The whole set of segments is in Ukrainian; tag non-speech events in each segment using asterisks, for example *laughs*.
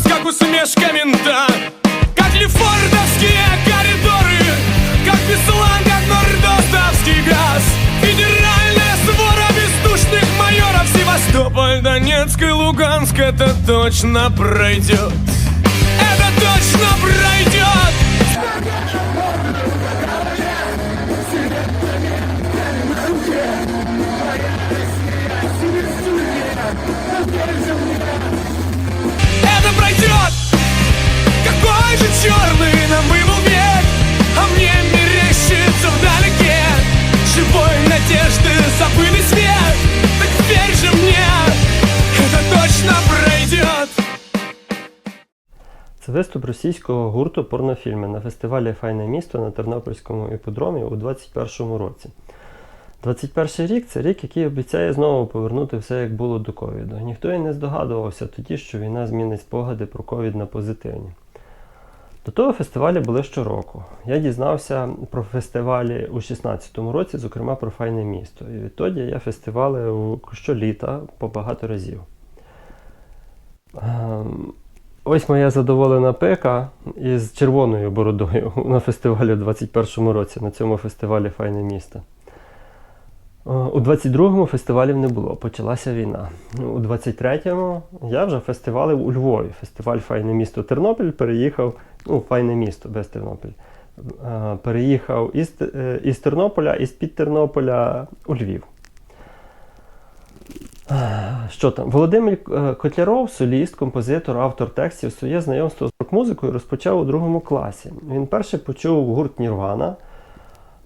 голос, как усмешка мента. Как лефортовские коридоры Как беслан, как нордостовский газ Федеральная свора бездушных майоров Севастополь, Донецк и Луганск Это точно пройдет Це виступ російського гурту порнофільми на фестивалі Файне місто на Тернопільському іпподромі у 2021 році. 21 рік це рік, який обіцяє знову повернути все як було до ковіду. Ніхто і не здогадувався тоді, що війна змінить спогади про ковід на позитивні. До того фестивалі були щороку. Я дізнався про фестивалі у 2016 році, зокрема про файне місто. І відтоді я фестивали щоліта по багато разів. Ось моя задоволена пика із червоною бородою на фестивалі у 21 році, на цьому фестивалі Файне місто. Е, У 22-му фестивалів не було, почалася війна. Ну, У 23-му я вже фестивалив у Львові. Фестиваль Файне місто Тернопіль переїхав, ну, файне місто без Тернопіль. Е, Переїхав із, е, із Тернополя, із під Тернополя у Львів. Що там? Володимир е, Котляров, соліст, композитор, автор текстів, своє знайомство з рок-музикою розпочав у другому класі. Він перше почув гурт Нірвана.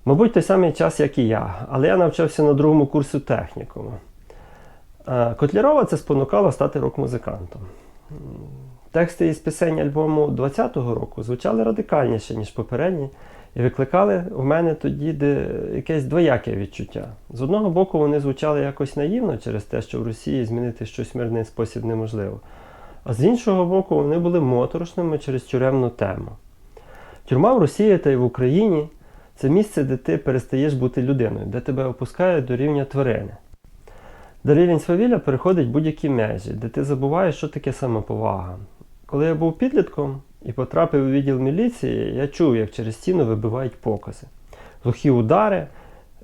Мабуть, той самий час, як і я, але я навчався на другому курсі технікуму. Е, Котлярова це спонукало стати рок-музикантом. Тексти із пісень альбому 20-го року звучали радикальніше, ніж попередні, і викликали в мене тоді якесь двояке відчуття. З одного боку, вони звучали якось наївно через те, що в Росії змінити щось мирний спосіб неможливо. А з іншого боку, вони були моторошними через тюремну тему. Тюрма в Росії та й в Україні це місце, де ти перестаєш бути людиною, де тебе опускають до рівня тварини. Де рівень свавілля переходить будь-які межі, де ти забуваєш, що таке самоповага. Коли я був підлітком і потрапив у відділ міліції, я чув, як через стіну вибивають покази. Глухі удари,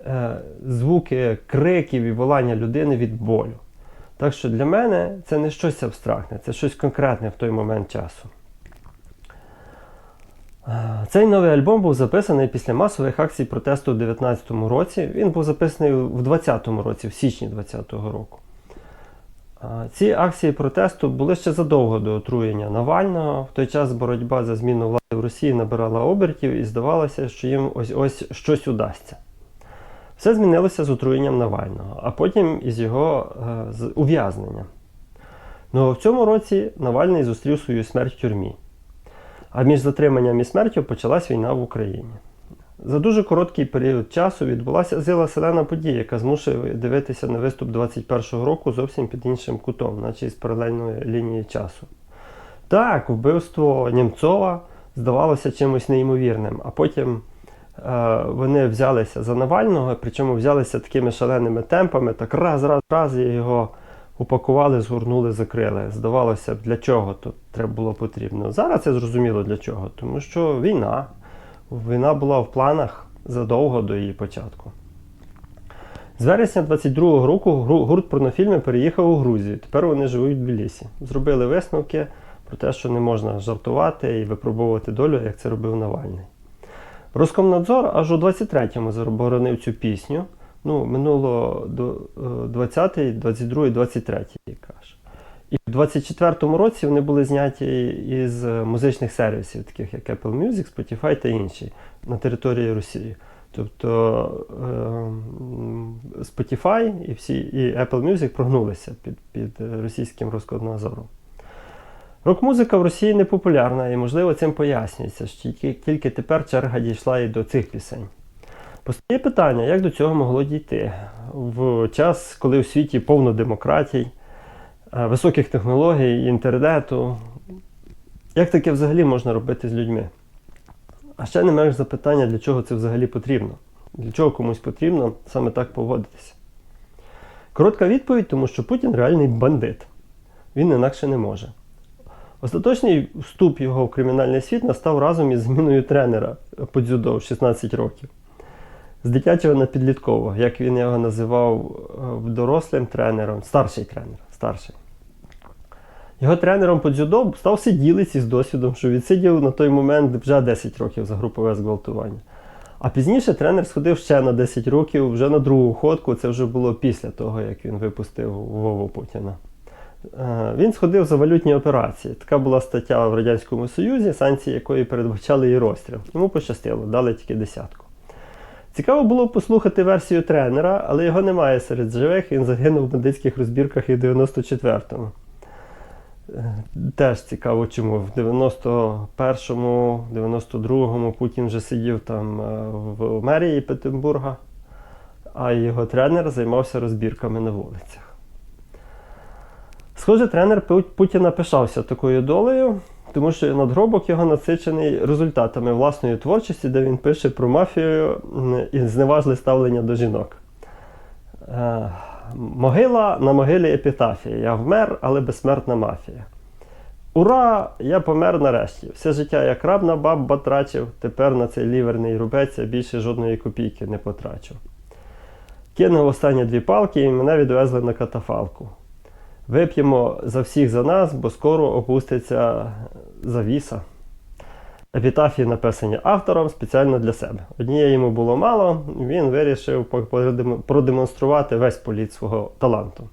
е, звуки криків і волання людини від болю. Так що для мене це не щось абстрактне, це щось конкретне в той момент часу. Е, Цей новий альбом був записаний після масових акцій протесту у 2019 році. Він був записаний в 2020 році, в січні 2020 року. Ці акції протесту були ще задовго до отруєння Навального. В той час боротьба за зміну влади в Росії набирала обертів і здавалося, що їм ось ось щось удасться. Все змінилося з отруєнням Навального, а потім із його е, з ув'язненням. Ну в цьому році Навальний зустрів свою смерть в тюрмі. А між затриманням і смертю почалась війна в Україні. За дуже короткий період часу відбулася зила селена подія, яка змушує дивитися на виступ 21-го року зовсім під іншим кутом, наче із паралельної лінії часу. Так, вбивство Німцова здавалося чимось неймовірним, а потім е, вони взялися за Навального, причому взялися такими шаленими темпами, так раз, раз, раз його упакували, згорнули, закрили. Здавалося б, для чого то треба було потрібно. Зараз це зрозуміло для чого, тому що війна. Війна була в планах задовго до її початку. З вересня 22-го року гурт порнофільми переїхав у Грузію. Тепер вони живуть в Тбілісі. Зробили висновки про те, що не можна жартувати і випробовувати долю, як це робив Навальний. Роскомнадзор аж у 23-му заборонив цю пісню. Ну, минуло до е, 20-й, 22-й, 23-й, каже. І в 24-му році вони були зняті із музичних сервісів, таких як Apple Music, Spotify та інші на території Росії. Тобто е, Spotify і всі і Apple Music прогнулися під, під російським Роскомнадзором. Рок-музика в Росії не популярна і, можливо, цим пояснюється, що тільки, тепер черга дійшла і до цих пісень. Постає питання, як до цього могло дійти в час, коли у світі повно демократій, високих технологій, інтернету. Як таке взагалі можна робити з людьми? А ще не менш запитання, для чого це взагалі потрібно? Для чого комусь потрібно саме так поводитися? Коротка відповідь, тому що Путін реальний бандит. Він інакше не може. Остаточний вступ його в кримінальний світ настав разом із зміною тренера по дзюдо в 16 років. З дитячого на підліткового, як він його називав е, дорослим тренером, старший тренер. Старший. Його тренером по дзюдо став сиділець із досвідом, що відсидів на той момент вже 10 років за групове зґвалтування. А пізніше тренер сходив ще на 10 років, вже на другу ходку. Це вже було після того, як він випустив Вову Путіна. Е, Він сходив за валютні операції. Така була стаття в Радянському Союзі, санкції якої передбачали і розстріл. Йому пощастило, дали тільки десятку. Цікаво було послухати версію тренера, але його немає серед живих, він загинув в медичних розбірках і в 94-му. Е, Теж цікаво, чому. В 91-му, 92-му Путін вже сидів там е, в мерії Петербурга, а його тренер займався розбірками на вулицях. Схоже, тренер Путіна пишався такою долею, тому що надгробок його насичений результатами власної творчості, де він пише про мафію і зневажливе ставлення до жінок. Е, Могила на могилі епітафія. Я вмер, але безсмертна мафія. Ура! Я помер нарешті. Все життя як раб на баб батрачив, тепер на цей ліверний рубець я більше жодної копійки не потрачу. Кинув останні дві палки і мене відвезли на катафалку. Вип'ємо за всіх за нас, бо скоро опуститься завіса. Епітафії написані автором спеціально для себе. Однієї йому було мало, він вирішив продемонструвати весь політ свого таланту.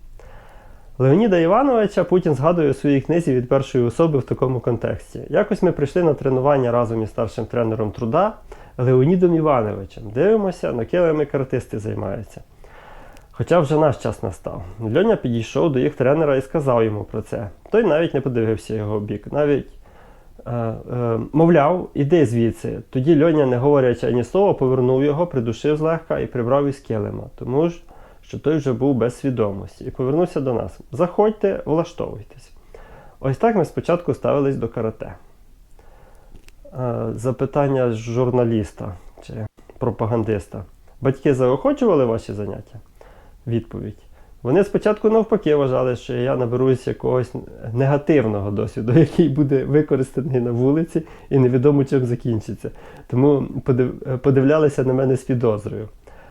Леоніда Івановича Путін згадує у своїй книзі від першої особи в такому контексті. Якось ми прийшли на тренування разом із старшим тренером труда Леонідом Івановичем. Дивимося, на килими картисти займаються. Хоча вже наш час настав. Льоня підійшов до їх тренера і сказав йому про це. Той навіть не подивився його бік. Навіть е, е, мовляв, іди звідси. Тоді Льоня, не говорячи ані слова, повернув його, придушив злегка і прибрав із килима, тому ж, що той вже був без свідомості, і повернувся до нас. Заходьте, влаштовуйтесь. Ось так ми спочатку ставились до карате. Е, запитання журналіста чи пропагандиста. Батьки заохочували ваші заняття? Відповідь. Вони спочатку навпаки вважали, що я наберусь якогось негативного досвіду, *laughs* який буде використаний на вулиці і невідомо чим закінчиться. Тому подивлялися на мене з підозрою.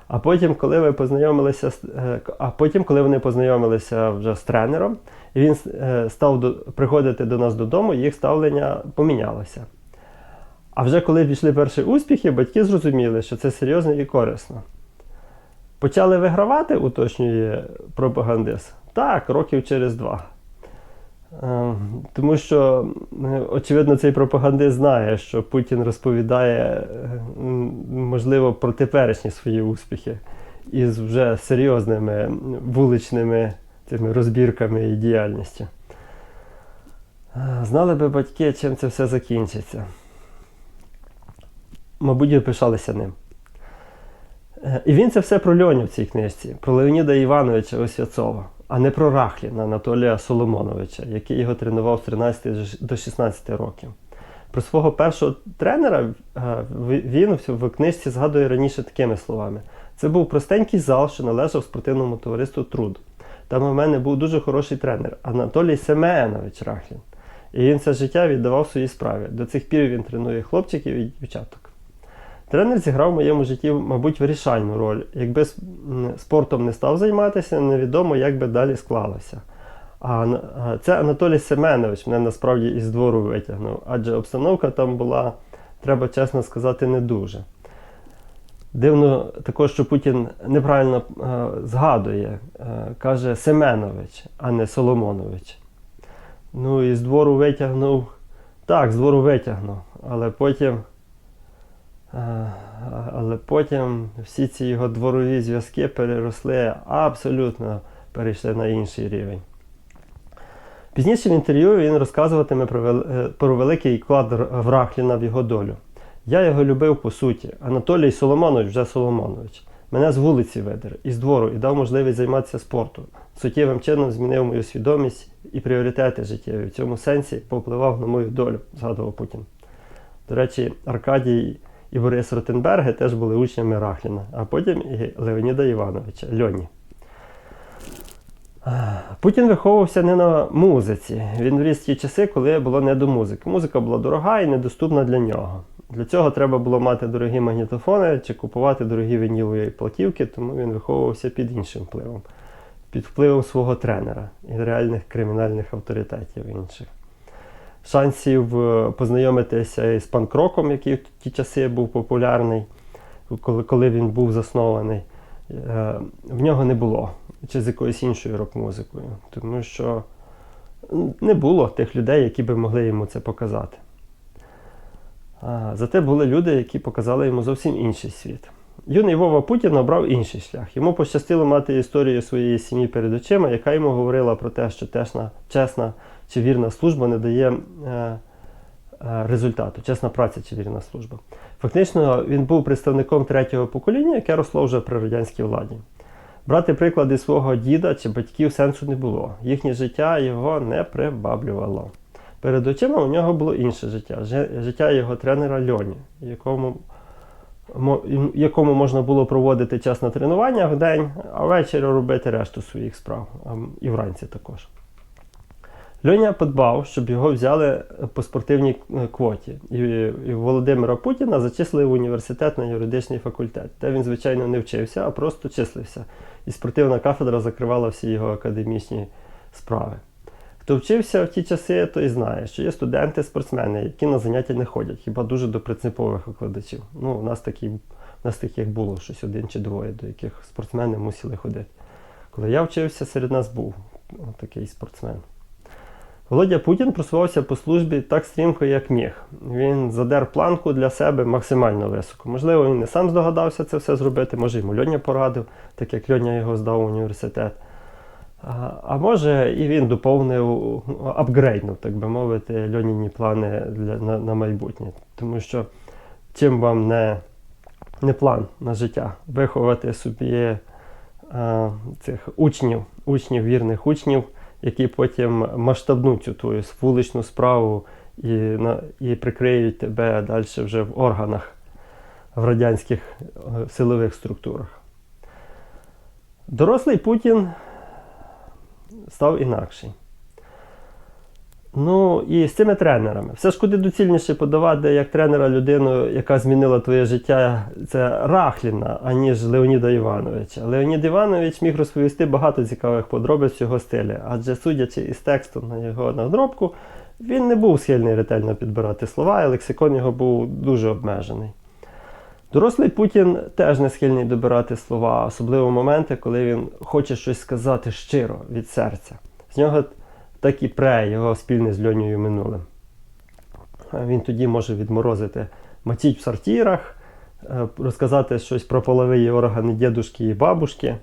А потім, коли ви познайомилися, е, а потім, коли вони познайомилися вже з тренером, і він е, став до, приходити до нас додому, їх ставлення помінялося. А вже коли пішли перші успіхи, батьки зрозуміли, що це серйозно і корисно. Почали вигравати, уточнює пропагандист. Так, років через два. Е, Тому що, е, очевидно, цей пропагандист знає, що Путін розповідає, е, можливо, про теперішні свої успіхи із вже серйозними вуличними цими розбірками і діяльністю. Знали би батьки, чим це все закінчиться. Мабуть, пишалися ним. І він це все про Льоню в цій книжці, про Леоніда Івановича Освяцова, а не про Рахліна Анатолія Соломоновича, який його тренував з 13 до 16 років. Про свого першого тренера е, він в- книжці згадує раніше такими словами: це був простенький зал, що належав спортивному товариству Труд. Там у мене був дуже хороший тренер Анатолій Семенович Рахлін. І він все життя віддавав своїй справі. До цих пір він тренує хлопчиків і дівчаток. Тренер зіграв в моєму житті, мабуть, вирішальну роль. Якби спортом не став займатися, невідомо, як би далі склалося. А це Анатолій Семенович мене насправді із двору витягнув, адже обстановка там була, треба чесно сказати, не дуже. Дивно також, що Путін неправильно е, згадує, е, каже Семенович, а не Соломонович. Ну і з двору витягнув. Так, з двору витягнув, але потім. Е, Але потім всі ці його дворові зв'язки переросли абсолютно перейшли на інший рівень. Пізніше в інтерв'ю він розказуватиме про, е, великий вклад Врахліна в його долю. Я його любив по суті. Анатолій Соломонович вже Соломонович. Мене з вулиці видер, із двору і дав можливість займатися спортом. Суттєвим чином змінив мою свідомість і пріоритети життєві. В цьому сенсі повпливав на мою долю, згадував Путін. До речі, Аркадій і Борис Ротенберги теж були учнями Рахліна, а потім і Леоніда Івановича Льоні. Путін виховувався не на музиці. Він вріс ті часи, коли було не до музики. Музика була дорога і недоступна для нього. Для цього треба було мати дорогі магнітофони чи купувати дорогі вінілові платівки, тому він виховувався під іншим впливом, під впливом свого тренера і реальних кримінальних авторитетів інших. Шансів е, познайомитися із панк-роком, який в ті часи був популярний, коли, коли він був заснований, е, в нього не було. Чи з якоюсь іншою рок-музикою. Тому що не було тих людей, які би могли йому це показати. Зате були люди, які показали йому зовсім інший світ. Юний Вова Путін обрав інший шлях. Йому пощастило мати історію своєї сім'ї перед очима, яка йому говорила про те, що чесна, чесна чи вірна служба не дає е, е, результату, чесна праця чи вірна служба. Фактично, він був представником третього покоління, яке росло вже при радянській владі. Брати приклади свого діда чи батьків сенсу не було. Їхнє життя його не прибаблювало. Перед очима у нього було інше життя життя його тренера Льоні, якому, якому можна було проводити час на тренуваннях в день, а ввечері робити решту своїх справ, і вранці також. Льоня подбав, щоб його взяли по спортивній е, квоті. І, Володимира Путіна зачислили в університет на юридичний факультет, де він, звичайно, не вчився, а просто числився. І спортивна кафедра закривала всі його академічні справи. Хто вчився в ті часи, той знає, що є студенти-спортсмени, які на заняття не ходять, хіба дуже до принципових викладачів. Ну, у нас такі, у нас таких було щось один чи двоє, до яких спортсмени мусили ходити. Коли я вчився, серед нас був такий спортсмен. Володя Путін просувався по службі так стрімко, як міг. Він задер планку для себе максимально високо. Можливо, він не сам здогадався це все зробити, може йому Льоня порадив, так як Льоня його здав в університет. А, може і він доповнив, апгрейднув, так би мовити, Льоніні плани для, на, на майбутнє. Тому що чим вам не, не план на життя, виховати собі а, цих учнів, учнів, вірних учнів, які потім масштабнуть цю твою вуличну справу і, на, і прикриють тебе далі вже в органах, в радянських е, силових структурах. Дорослий Путін став інакший. Ну і з цими тренерами. Все ж куди доцільніше подавати як тренера людину, яка змінила твоє життя, це Рахліна, аніж Леоніда Івановича. Леонід Іванович міг розповісти багато цікавих подробиць його стилі, адже судячи із тексту на його надробку, він не був схильний ретельно підбирати слова, і лексикон його був дуже обмежений. Дорослий Путін теж не схильний добирати слова, особливо моменти, коли він хоче щось сказати щиро від серця. З нього так і пре його спільне з Льонею минулим. Він тоді може відморозити мочіть в сортирах, е, розказати щось про полові органи дідушки і бабушки.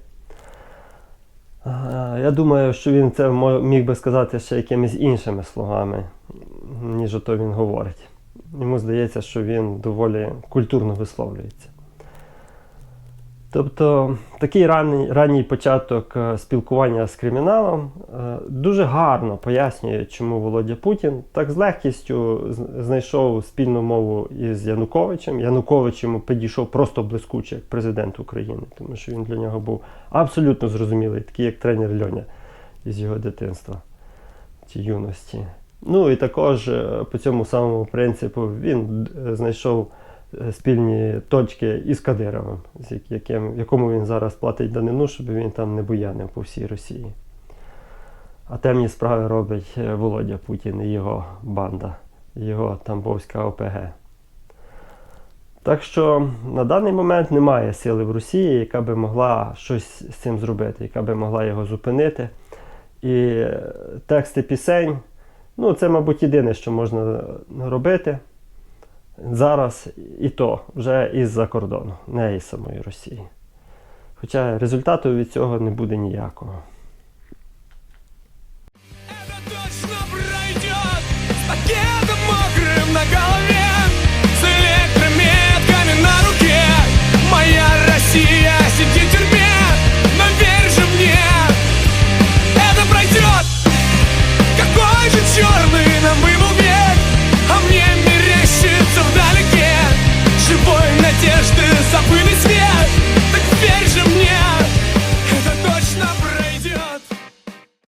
Я думаю, що він це міг би сказати ще якимись іншими словами, ніж ото він говорить. Йому здається, що він доволі культурно висловлюється. Тобто такий ранній, ранній початок е, спілкування з криміналом е, дуже гарно пояснює, чому Володя Путін так з легкістю знайшов спільну мову із Януковичем. Янукович йому підійшов просто блискуче як президент України, тому що він для нього був абсолютно зрозумілий, такий як тренер Льоня із його дитинства чи юності. Ну і також е, по цьому самому принципу він е, знайшов е, спільні точки із Кадировим, з яким, якому він зараз платить данину, щоб він там не буянив по всій Росії. А темні справи робить Володя Путін і його банда, його Тамбовська ОПГ. Так що на даний момент немає сили в Росії, яка би могла щось з цим зробити, яка би могла його зупинити. І тексти пісень, ну це, мабуть, єдине, що можна робити зараз, і то вже із-за кордону, не із самої Росії. Хоча результату від цього не буде ніякого.